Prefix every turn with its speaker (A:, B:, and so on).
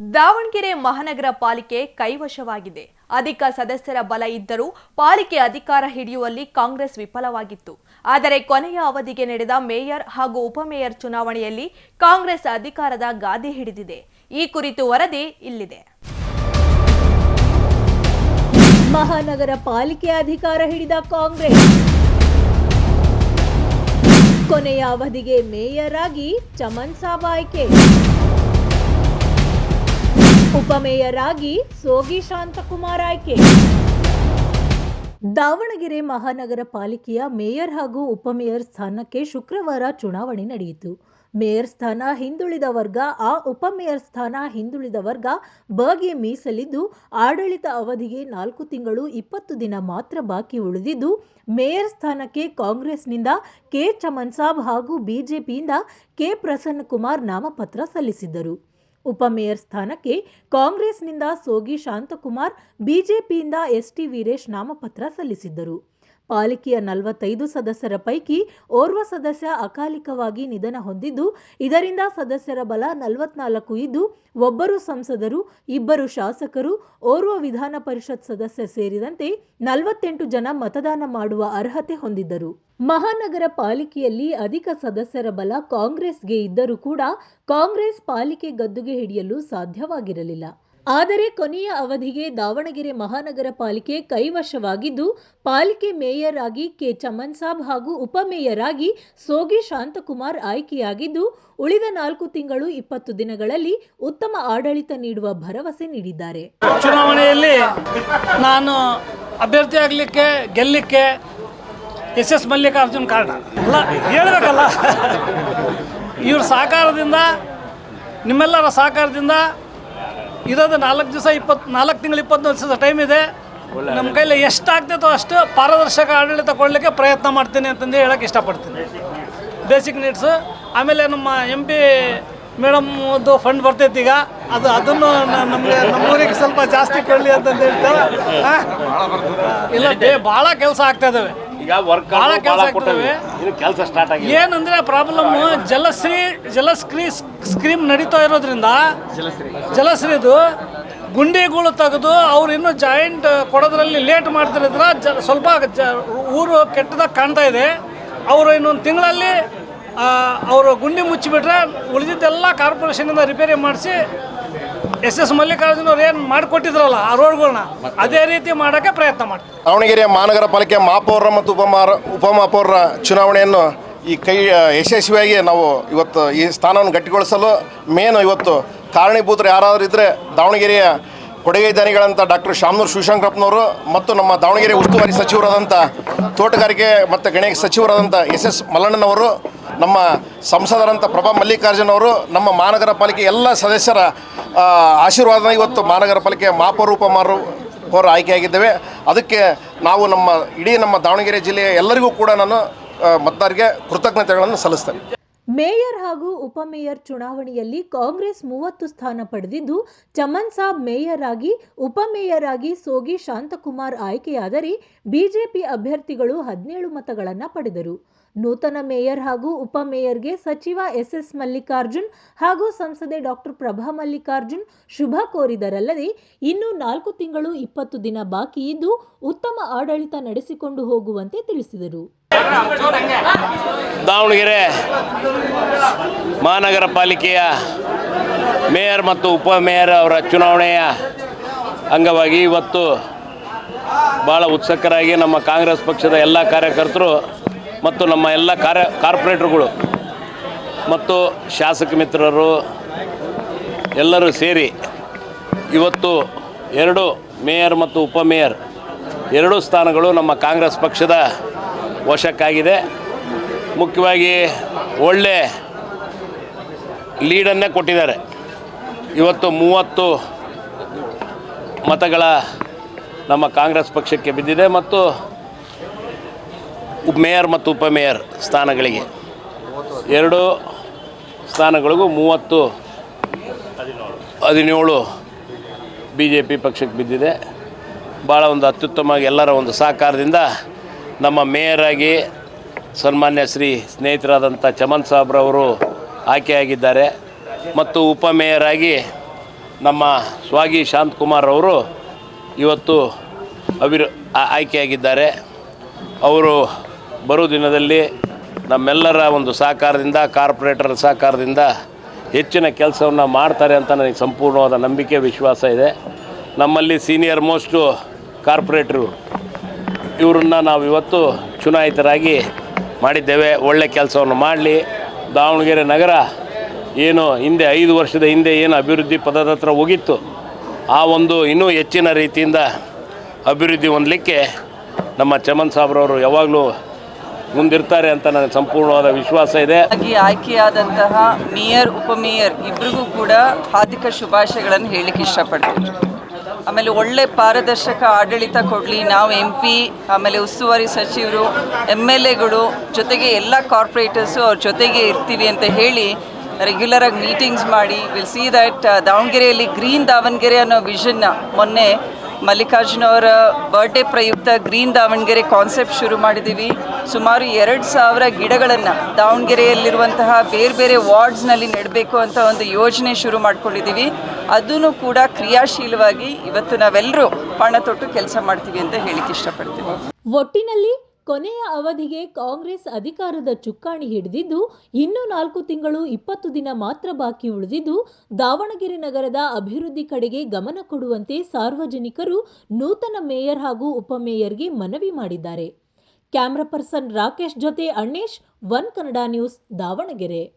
A: ದಾವಣಗೆರೆ ಮಹಾನಗರ ಪಾಲಿಕೆ ಕೈವಶವಾಗಿದೆ. ಅಧಿಕ ಸದಸ್ಯರ ಬಲ ಇದ್ದರೂ ಪಾಲಿಕೆ ಅಧಿಕಾರ ಹಿಡಿಯುವಲ್ಲಿ ಕಾಂಗ್ರೆಸ್ ವಿಫಲವಾಗಿತ್ತು. ಆದರೆ ಕೊನೆಯ ಅವಧಿಗೆ ನಡೆದ ಮೇಯರ್ ಹಾಗೂ ಉಪಮೇಯರ್ ಚುನಾವಣೆಯಲ್ಲಿ ಕಾಂಗ್ರೆಸ್ ಅಧಿಕಾರದ ಗಾದಿ ಹಿಡಿದಿದೆ. ಈ ಕುರಿತು ವರದಿ ಇಲ್ಲಿದೆ.
B: ಮಹಾನಗರ ಪಾಲಿಕೆ ಅಧಿಕಾರ ಹಿಡಿದ ಕಾಂಗ್ರೆಸ್. ಕೊನೆಯ ಅವಧಿಗೆ ಮೇಯರ್ ಆಗಿ ಚಮನ್ ಸಾಬ್ ಆಯ್ಕೆ. ಉಪಮೇಯರ್ ಆಗಿ ಸೋಗಿ ಶಾಂತಕುಮಾರ್ ಆಯ್ಕೆ. ದಾವಣಗೆರೆ ಮಹಾನಗರ ಪಾಲಿಕೆಯ ಮೇಯರ್ ಹಾಗೂ ಉಪಮೇಯರ್ ಸ್ಥಾನಕ್ಕೆ ಶುಕ್ರವಾರ ಚುನಾವಣೆ ನಡೆಯಿತು. ಮೇಯರ್ ಸ್ಥಾನ ಹಿಂದುಳಿದ ವರ್ಗ, ಆ ಉಪಮೇಯರ್ ಸ್ಥಾನ ಹಿಂದುಳಿದ ವರ್ಗ ಬಗೆ ಮೀಸಲಿದ್ದು, ಆಡಳಿತ ಅವಧಿಗೆ ನಾಲ್ಕು ತಿಂಗಳು ಇಪ್ಪತ್ತು ದಿನ ಮಾತ್ರ ಬಾಕಿ ಉಳಿದಿದ್ದು, ಮೇಯರ್ ಸ್ಥಾನಕ್ಕೆ ಕಾಂಗ್ರೆಸ್ನಿಂದ ಕೆ. ಚಮನ್ ಸಾಬ್ ಹಾಗೂ ಬಿಜೆಪಿಯಿಂದ ಕೆ. ಪ್ರಸನ್ನಕುಮಾರ್ ನಾಮಪತ್ರ ಸಲ್ಲಿಸಿದ್ದರು. ಉಪಮೇಯರ್ ಸ್ಥಾನಕ್ಕೆ ಕಾಂಗ್ರೆಸ್ನಿಂದ ಸೋಗಿ ಶಾಂತಕುಮಾರ್ ಬಿಜೆಪಿಯಿಂದ ಎಸ್ಟಿ ವೀರೇಶ್ ನಾಮಪತ್ರ ಸಲ್ಲಿಸಿದ್ದರು. ಪಾಲಿಕೆಯ ನಲವತ್ತೈದು ಸದಸ್ಯರ ಪೈಕಿ ಓರ್ವ ಸದಸ್ಯ ಅಕಾಲಿಕವಾಗಿ ನಿಧನ ಹೊಂದಿದ್ದು, ಇದರಿಂದ ಸದಸ್ಯರ ಬಲ ನಲವತ್ನಾಲ್ಕು ಇದ್ದು, ಒಬ್ಬರು ಸಂಸದರು, ಇಬ್ಬರು ಶಾಸಕರು, ಓರ್ವ ವಿಧಾನ ಪರಿಷತ್ ಸದಸ್ಯ ಸೇರಿದಂತೆ ನಲವತ್ತೆಂಟು ಜನ ಮತದಾನ ಮಾಡುವ ಅರ್ಹತೆ ಹೊಂದಿದ್ದರು. ಮಹಾನಗರ ಪಾಲಿಕೆಯಲ್ಲಿ ಅಧಿಕ ಸದಸ್ಯರ ಬಲ ಕಾಂಗ್ರೆಸ್ಗೆ ಇದ್ದರೂ ಕೂಡ ಕಾಂಗ್ರೆಸ್ ಪಾಲಿಕೆ ಗದ್ದುಗೆ ಹಿಡಿಯಲು ಸಾಧ್ಯವಾಗಿರಲಿಲ್ಲ. ಆದರೆ ಕೊನೆಯ ಅವಧಿಗೆ ದಾವಣಗೆರೆ ಮಹಾನಗರ ಪಾಲಿಕೆ ಕೈವಶವಾಗಿದ್ದು, ಪಾಲಿಕೆ ಮೇಯರ್ ಆಗಿ ಕೆ ಚಮನ್ ಸಾಬ್ ಹಾಗೂ ಉಪಮೇಯರ್ ಆಗಿ ಸೋಗಿ ಶಾಂತಕುಮಾರ್ ಆಯ್ಕೆಯಾಗಿದ್ದು, ಉಳಿದ ನಾಲ್ಕು ತಿಂಗಳು ಇಪ್ಪತ್ತು ದಿನಗಳಲ್ಲಿ ಉತ್ತಮ ಆಡಳಿತ ನೀಡುವ ಭರವಸೆ ನೀಡಿದ್ದಾರೆ.
C: ಚುನಾವಣೆಯಲ್ಲಿ ನಾನು ಅಭ್ಯರ್ಥಿ ಆಗಲಿಕ್ಕೆ ಗೆಲ್ಲಲಿಕ್ಕೆ ಎಸ್ ಎಸ್ ಮಲ್ಲಿಕಾರ್ಜುನ್ ಕಾರಣ ಅಲ್ಲ, ಹೇಳಬೇಕಲ್ಲ. ಇವ್ರ ಸಹಕಾರದಿಂದ, ನಿಮ್ಮೆಲ್ಲರ ಸಹಕಾರದಿಂದ ಇರೋದು ನಾಲ್ಕು ದಿವಸ ಇಪ್ಪತ್ತು ನಾಲ್ಕು ತಿಂಗಳು ಇಪ್ಪತ್ತು ದಿವಸ ಟೈಮ್ ಇದೆ. ನಮ್ಮ ಕೈಲಿ ಎಷ್ಟು ಆಗ್ತೈತೋ ಅಷ್ಟು ಪಾರದರ್ಶಕ ಆಡಳಿತ ಕೊಡಲಿಕ್ಕೆ ಪ್ರಯತ್ನ ಮಾಡ್ತೀನಿ ಅಂತಂದು ಹೇಳಕ್ಕೆ ಇಷ್ಟಪಡ್ತೀನಿ. ಬೇಸಿಕ್ ನೀಡ್ಸು ಆಮೇಲೆ ನಮ್ಮ ಎಂ ಪಿ ಮೇಡಮ್ದು ಫಂಡ್ ಬರ್ತೈತಿ ಈಗ. ಅದು ಅದನ್ನು ನಮಗೆ ನಮ್ಮೂರಿಗೆ ಸ್ವಲ್ಪ ಜಾಸ್ತಿ ಕೊಡಲಿ ಅಂತಂದು ಹೇಳ್ತಾರೆ? ಇಲ್ಲ ಭಾಳ ಕೆಲಸ ಆಗ್ತಾ ಇದಾವೆ.
D: ಈಗ ವರ್ಕ್
C: ಭಾಳ ಕೆಲಸ ಆಗ್ತವೆ
D: ಇದು ಕೆಲಸ ಸ್ಟಾರ್ಟ್ ಆಗಿದೆ
C: ಏನಂದ್ರೆ ಪ್ರಾಬ್ಲಮ್ ಜಲಶ್ರೀ ಜಲಶ್ರೀ ಸ್ಕ್ರೀಮ್ ನಡೀತಾ ಇರೋದ್ರಿಂದ ಜಲಶ್ರೀದು ಗುಂಡಿಗಳು ತೆಗೆದು ಅವ್ರು ಇನ್ನೂ ಜಾಯಿಂಟ್ ಕೊಡೋದ್ರಲ್ಲಿ ಲೇಟ್ ಮಾಡ್ತಿರೋದ್ರ ಜ ಸ್ವಲ್ಪ ಜ ಊರು ಕೆಟ್ಟದಾಗ ಕಾಣ್ತಾ ಇದೆ. ಅವರು ಇನ್ನೊಂದು ತಿಂಗಳಲ್ಲಿ ಅವರು ಗುಂಡಿ ಮುಚ್ಚಿಬಿಟ್ರೆ ಉಳಿದಿದ್ದೆಲ್ಲ ಕಾರ್ಪೊರೇಷನಿಂದ ರಿಪೇರಿ ಮಾಡಿಸಿ ಎಸ್ ಎಸ್ ಮಲ್ಲಿಕಾರ್ಜುನ ಅವ್ರು ಏನು ಮಾಡಿಕೊಟ್ಟಿದ್ರಲ್ಲ ಆ ರೋಡ್ಗಳನ್ನ ಅದೇ ರೀತಿ ಮಾಡೋಕ್ಕೆ ಪ್ರಯತ್ನ ಮಾಡ್ತಾರೆ.
E: ದಾವಣಗೆರೆ ಮಹಾನಗರ ಪಾಲಿಕೆ ಮಹಾಪೌರ ಮತ್ತು ಉಪಮಾರ ಉಪಮಹಾಪೌರರ ಚುನಾವಣೆಯನ್ನು ಈ ಕೈ ಯಶಸ್ವಿಯಾಗಿ ನಾವು ಇವತ್ತು ಈ ಸ್ಥಾನವನ್ನು ಗಟ್ಟಿಗೊಳಿಸಲು ಮೇನ್ ಇವತ್ತು ಕಾರಣೀಭೂತರು ಯಾರಾದರೂ ಇದ್ದರೆ ದಾವಣಗೆರೆಯ ಕೊಡುಗೆ ಡಾಕ್ಟರ್ ಶಾಮನೂರ್ ಶಿವಶಂಕರಪ್ಪನವರು ಮತ್ತು ನಮ್ಮ ದಾವಣಗೆರೆ ಉಸ್ತುವಾರಿ ಸಚಿವರಾದಂಥ ತೋಟಗಾರಿಕೆ ಮತ್ತು ಗಣಿ ಸಚಿವರಾದಂಥ ಎಸ್ ಎಸ್ ಮಲ್ಲಣ್ಣನವರು ನಮ್ಮ ಸಂಸದರಂಥ ಪ್ರಭಾ ಮಲ್ಲಿಕಾರ್ಜುನ್ ಅವರು ನಮ್ಮ ಮಹಾನಗರ ಪಾಲಿಕೆ ಎಲ್ಲ ಸದಸ್ಯರ ಆಶೀರ್ವಾದ ಇವತ್ತು ಮಹಾನಗರ ಪಾಲಿಕೆ ಮಾಪರೂಪ ಮಾರು ಅವರು ಆಯ್ಕೆಯಾಗಿದ್ದೇವೆ. ಅದಕ್ಕೆ ನಾವು ನಮ್ಮ ಇಡೀ ನಮ್ಮ ದಾವಣಗೆರೆ ಜಿಲ್ಲೆಯ ಎಲ್ಲರಿಗೂ ಕೂಡ ನಾನು ಮತದಾರರಿಗೆ ಕೃತಜ್ಞತೆಗಳನ್ನು ಸಲ್ಲಿಸ್ತೇನೆ.
B: ಮೇಯರ್ ಹಾಗೂ ಉಪಮೇಯರ್ ಚುನಾವಣೆಯಲ್ಲಿ ಕಾಂಗ್ರೆಸ್ ಮೂವತ್ತು ಸ್ಥಾನ ಪಡೆದಿದ್ದು, ಚಮನ್ ಸಾಬ್ ಮೇಯರ್ ಆಗಿ ಉಪಮೇಯರ್ ಆಗಿ ಸೋಗಿ ಶಾಂತಕುಮಾರ್ ಆಯ್ಕೆಯಾದರೆ ಬಿಜೆಪಿ ಅಭ್ಯರ್ಥಿಗಳು ಹದಿನೇಳು ಮತಗಳನ್ನು ಪಡೆದರು. ನೂತನ ಮೇಯರ್ ಹಾಗೂ ಉಪಮೇಯರ್ಗೆ ಸಚಿವ ಎಸ್ ಎಸ್ ಮಲ್ಲಿಕಾರ್ಜುನ್ ಹಾಗೂ ಸಂಸದೆ ಡಾಕ್ಟರ್ ಪ್ರಭಾ ಮಲ್ಲಿಕಾರ್ಜುನ್ ಶುಭ ಕೋರಿದರಲ್ಲದೆ ಇನ್ನು ನಾಲ್ಕು ತಿಂಗಳು ಇಪ್ಪತ್ತು ದಿನ ಬಾಕಿ ಇದ್ದು ಉತ್ತಮ ಆಡಳಿತ ನಡೆಸಿಕೊಂಡು ಹೋಗುವಂತೆ ತಿಳಿಸಿದರು.
D: ದಾವಣಗೆರೆ ಮಹಾನಗರ ಪಾಲಿಕೆಯ ಮೇಯರ್ ಮತ್ತು ಉಪಮೇಯರ್ ಅವರ ಚುನಾವಣೆಯ ಅಂಗವಾಗಿ ಇವತ್ತು ಭಾಳ ಉತ್ಸುಕರಾಗಿ ನಮ್ಮ ಕಾಂಗ್ರೆಸ್ ಪಕ್ಷದ ಎಲ್ಲ ಕಾರ್ಯಕರ್ತರು ಮತ್ತು ನಮ್ಮ ಎಲ್ಲ ಕಾರ್ಯ ಕಾರ್ಪೊರೇಟ್ರುಗಳು ಮತ್ತು ಶಾಸಕ ಮಿತ್ರರು ಎಲ್ಲರೂ ಸೇರಿ ಇವತ್ತು ಎರಡು ಮೇಯರ್ ಮತ್ತು ಉಪಮೇಯರ್ ಎರಡೂ ಸ್ಥಾನಗಳು ನಮ್ಮ ಕಾಂಗ್ರೆಸ್ ಪಕ್ಷದ ವಶಕ್ಕಾಗಿದೆ. ಮುಖ್ಯವಾಗಿ ಒಳ್ಳೆ ಲೀಡನ್ನೇ ಕೊಟ್ಟಿದ್ದಾರೆ. ಇವತ್ತು ಮೂವತ್ತು ಮತಗಳ ನಮ್ಮ ಕಾಂಗ್ರೆಸ್ ಪಕ್ಷಕ್ಕೆ ಬಿದ್ದಿದೆ ಮತ್ತು ಮೇಯರ್ ಮತ್ತು ಉಪಮೇಯರ್ ಸ್ಥಾನಗಳಿಗೆ? ಎರಡು ಸ್ಥಾನಗಳಿಗೂ ಮೂವತ್ತು ಹದಿನೇಳು ಬಿ ಜೆ ಪಿ ಪಕ್ಷಕ್ಕೆ ಬಿದ್ದಿದೆ. ಭಾಳ ಒಂದು ಅತ್ಯುತ್ತಮವಾಗಿ ಎಲ್ಲರ ಒಂದು ಸಹಕಾರದಿಂದ ನಮ್ಮ ಮೇಯರಾಗಿ ಸನ್ಮಾನ್ಯ ಶ್ರೀ ಸ್ನೇಹಿತರಾದಂಥ ಚಮನ್ ಸಾಬ್ರವರು ಆಯ್ಕೆಯಾಗಿದ್ದಾರೆ. ಮತ್ತು ಉಪಮೇಯರ್ ಆಗಿ ನಮ್ಮ ಸ್ವಾಗಿ ಶಾಂತಕುಮಾರ್ ಅವರು ಇವತ್ತು ಅವಿರು ಆ- ಆಯ್ಕೆಯಾಗಿದ್ದಾರೆ. ಅವರು ಬರೋ ದಿನದಲ್ಲಿ ನಮ್ಮೆಲ್ಲರ ಒಂದು ಸಹಕಾರದಿಂದ, ಕಾರ್ಪೊರೇಟರ್ ಸಹಕಾರದಿಂದ ಹೆಚ್ಚಿನ ಕೆಲಸವನ್ನು ಮಾಡ್ತಾರೆ ಅಂತ ನನಗೆ ಸಂಪೂರ್ಣವಾದ ನಂಬಿಕೆ, ವಿಶ್ವಾಸ ಇದೆ. ನಮ್ಮಲ್ಲಿ ಸೀನಿಯರ್ ಮೋಸ್ಟು ಕಾರ್ಪೊರೇಟ್ರು ಇವರನ್ನ ನಾವು ಇವತ್ತು ಚುನಾಯಿತರಾಗಿ ಮಾಡಿದ್ದೇವೆ. ಒಳ್ಳೆ ಕೆಲಸವನ್ನು ಮಾಡಲಿ. ದಾವಣಗೆರೆ ನಗರ ಏನು ಹಿಂದೆ ಐದು ವರ್ಷದ ಹಿಂದೆ ಏನು ಅಭಿವೃದ್ಧಿ ಪದದ ಹತ್ರ ಹೋಗಿತ್ತು. ಆ ಒಂದು ಇನ್ನೂ ಹೆಚ್ಚಿನ ರೀತಿಯಿಂದ ಅಭಿವೃದ್ಧಿ ಹೊಂದಲಿಕ್ಕೆ ನಮ್ಮ ಚಮನ್ ಸಾಬ್ರವರು ಯಾವಾಗಲೂ ಮುಂದಿರ್ತಾರೆ ಅಂತ ನನಗೆ ಸಂಪೂರ್ಣವಾದ ವಿಶ್ವಾಸ ಇದೆ.
F: ಆಯ್ಕೆಯಾದಂತಹ ಮೇಯರ್ ಉಪಮೇಯರ್ ಇಬ್ಬರಿಗೂ ಕೂಡ ಹಾರ್ದಿಕ ಶುಭಾಶಯಗಳನ್ನು ಹೇಳಲಿಕ್ಕೆ ಇಷ್ಟಪಡ್ತೀನಿ. ಆಮೇಲೆ ಒಳ್ಳೆ ಪಾರದರ್ಶಕ ಆಡಳಿತ ಕೊಡಲಿ. ನಾವು ಎಂ ಪಿ, ಆಮೇಲೆ ಉಸ್ತುವಾರಿ ಸಚಿವರು ಎಂ ಎಲ್ ಎಗಳು, ಜೊತೆಗೆ ಎಲ್ಲ ಕಾರ್ಪೊರೇಟರ್ಸು ಅವ್ರ ಜೊತೆಗೆ ಇರ್ತೀವಿ ಅಂತ ಹೇಳಿ ರೆಗ್ಯುಲರ್ ಆಗಿ ಮೀಟಿಂಗ್ಸ್ ಮಾಡಿ ವಿಲ್ ಸಿ ದ್ಯಾಟ್ ದಾವಣಗೆರೆಯಲ್ಲಿ ಗ್ರೀನ್ ದಾವಣಗೆರೆ ಅನ್ನೋ ವಿಷನ್ನ ಮೊನ್ನೆ ಮಲ್ಲಿಕಾರ್ಜುನ ಅವರ ಬರ್ಡೇ ಪ್ರಯುಕ್ತ ಗ್ರೀನ್ ದಾವಣಗೆರೆ ಕಾನ್ಸೆಪ್ಟ್ ಶುರು ಮಾಡಿದ್ದೀವಿ. ಸುಮಾರು ಎರಡು ಸಾವಿರ ಗಿಡಗಳನ್ನು ದಾವಣಗೆರೆಯಲ್ಲಿರುವಂತಹ ಬೇರೆ ಬೇರೆ ವಾರ್ಡ್ಸ್ನಲ್ಲಿ ನೆಡಬೇಕು ಅಂತ ಒಂದು ಯೋಜನೆ ಶುರು ಮಾಡ್ಕೊಂಡಿದ್ದೀವಿ. ಅದನ್ನು ಕೂಡ ಕ್ರಿಯಾಶೀಲವಾಗಿ ಇವತ್ತು ನಾವೆಲ್ಲರೂ ಪಣ ತೊಟ್ಟು ಕೆಲಸ ಮಾಡ್ತೀವಿ ಅಂತ ಹೇಳಿಕ್ಕೆ ಇಷ್ಟಪಡ್ತೀವಿ
B: ಒಟ್ಟಿನಲ್ಲಿ ಕೊನೆಯ ಅವಧಿಗೆ ಕಾಂಗ್ರೆಸ್ ಅಧಿಕಾರದ ಚುಕ್ಕಾಣಿ ಹಿಡಿದಿದ್ದು, ಇನ್ನು ನಾಲ್ಕು ತಿಂಗಳು ಇಪ್ಪತ್ತು ದಿನ ಮಾತ್ರ ಬಾಕಿ ಉಳಿದಿದ್ದು, ದಾವಣಗೆರೆ ನಗರದ ಅಭಿವೃದ್ಧಿ ಕಡೆಗೆ ಗಮನ ಕೊಡುವಂತೆ ಸಾರ್ವಜನಿಕರು ನೂತನ ಮೇಯರ್ ಹಾಗೂ ಉಪಮೇಯರ್ಗೆ ಮನವಿ ಮಾಡಿದ್ದಾರೆ. ಕ್ಯಾಮ್ರಾ ಪರ್ಸನ್ ರಾಕೇಶ್ ಜೊತೆ ಅಣ್ಣೇಶ್ ಒನ್ ಕನ್ನಡ ನ್ಯೂಸ್ ದಾವಣಗೆರೆ.